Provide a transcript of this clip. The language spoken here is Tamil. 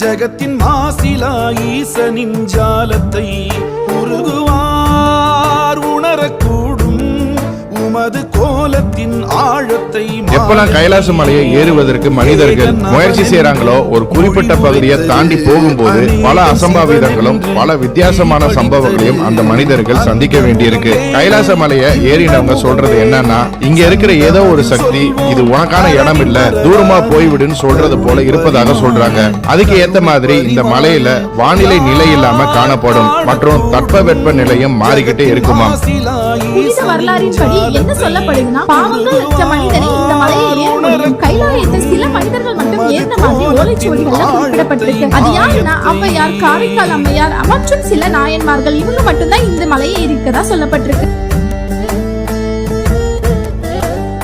ஜகத்தின் மாசிலா ஈசனின் ஜாலத்தை உருகுவார் உணரக்கூடும் உமது கோலத்தின் ஆழத்தை எப்பெல்லாம் கைலாச மலையை ஏறுவதற்கு மனிதர்கள் முயற்சி செய்யறாங்களோ ஒரு குறிப்பிட்ட பகுதியை தாண்டி போகும்போது பல அசம்பாவிதங்களும் பல வித்தியாசமான சம்பவங்களையும் அந்த மனிதர்கள் சந்திக்க வேண்டியிருக்கு. கைலாச மலையை ஏறினவங்க சொல்றது என்னன்னா இங்க இருக்கிற ஏதோ ஒரு சக்தி இது உனக்கான இடம் இல்ல தூரமா போய்விடுன்னு சொல்றது போல இருப்பதாக சொல்றாங்க. அதுக்கு ஏத்த மாதிரி இந்த மலையில வானிலை நிலை இல்லாம காணப்படும். மற்றும் தட்பவெட்ப நிலையும் மாறிக்கிட்டே இருக்குமாம். வரலாறின்படி என்ன சொல்லப்படுதுன்னா பாவங்கள் மனிதனை கைலாயத்தை சில மனிதர்கள் மட்டும் ஏறின மாதிரி ஓலைச்சுவடிகள்ல குறிப்பிடப்பட்டிருக்கு அது யாருன்னா ஔவையார் காரைக்கால் அம்மையார் மற்றும் சில நாயன்மார்கள். இவங்க மட்டும்தான் இந்த மலையை ஏறிக்கதா சொல்லப்பட்டிருக்கு.